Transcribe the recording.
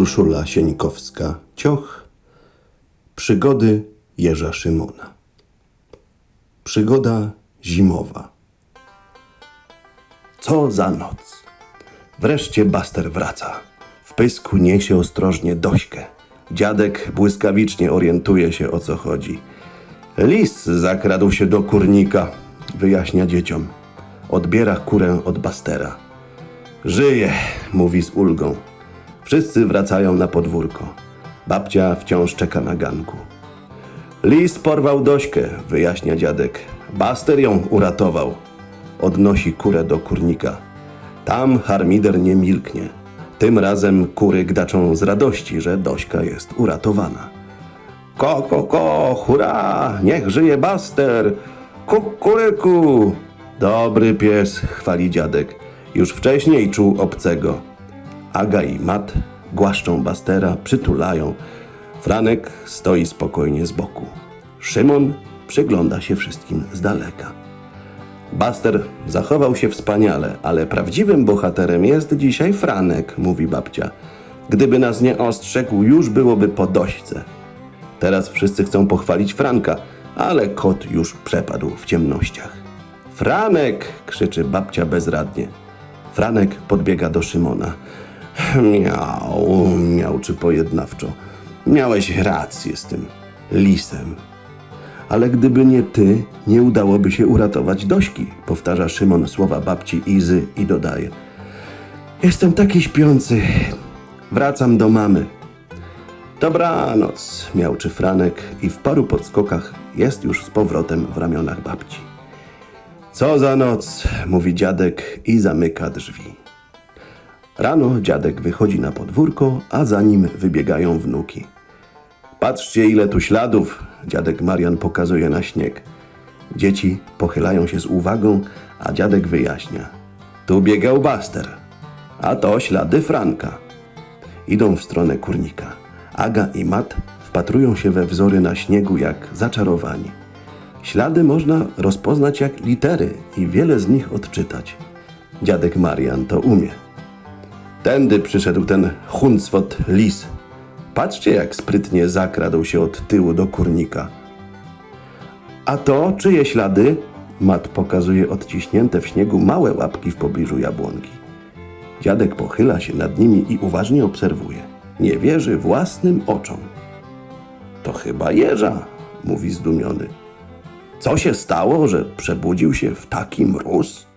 Urszula Sieńkowska-Cioch Przygody Jerza Szymona Przygoda zimowa Co za noc! Wreszcie Baster wraca. W pysku niesie ostrożnie dośkę. Dziadek błyskawicznie orientuje się o co chodzi. Lis zakradł się do kurnika, wyjaśnia dzieciom. Odbiera kurę od Bastera. Żyje, mówi z ulgą. Wszyscy wracają na podwórko. Babcia wciąż czeka na ganku. Lis porwał dośkę, wyjaśnia dziadek. Baster ją uratował. Odnosi kurę do kurnika. Tam harmider nie milknie. Tym razem kury gdaczą z radości, że dośka jest uratowana. Ko, ko, ko, hurra, niech żyje Baster! Kukuryku! Dobry pies, chwali dziadek. Już wcześniej czuł obcego. Aga i Mat głaszczą Bastera, przytulają. Franek stoi spokojnie z boku. Szymon przygląda się wszystkim z daleka. Baster zachował się wspaniale, ale prawdziwym bohaterem jest dzisiaj Franek, mówi babcia. Gdyby nas nie ostrzegł, już byłoby po dośce. Teraz wszyscy chcą pochwalić Franka, ale kot już przepadł w ciemnościach. Franek! krzyczy babcia bezradnie. Franek podbiega do Szymona. Miał, miałczy pojednawczo. Miałeś rację z tym lisem. Ale gdyby nie ty, nie udałoby się uratować Dośki, powtarza Szymon słowa babci Izy i dodaje. Jestem taki śpiący. Wracam do mamy. Dobranoc, miałczy Franek i w paru podskokach jest już z powrotem w ramionach babci. Co za noc, mówi dziadek i zamyka drzwi. Rano dziadek wychodzi na podwórko, a za nim wybiegają wnuki. Patrzcie, ile tu śladów, dziadek Marian pokazuje na śnieg. Dzieci pochylają się z uwagą, a dziadek wyjaśnia. Tu biegał Baster, a to ślady Franka. Idą w stronę kurnika. Aga i Mat wpatrują się we wzory na śniegu jak zaczarowani. Ślady można rozpoznać jak litery i wiele z nich odczytać. Dziadek Marian to umie. Tędy przyszedł ten huncwot lis. Patrzcie, jak sprytnie zakradł się od tyłu do kurnika. A to czyje ślady? Mat pokazuje odciśnięte w śniegu małe łapki w pobliżu jabłonki. Dziadek pochyla się nad nimi i uważnie obserwuje. Nie wierzy własnym oczom. To chyba jeża, mówi zdumiony. Co się stało, że przebudził się w taki mróz?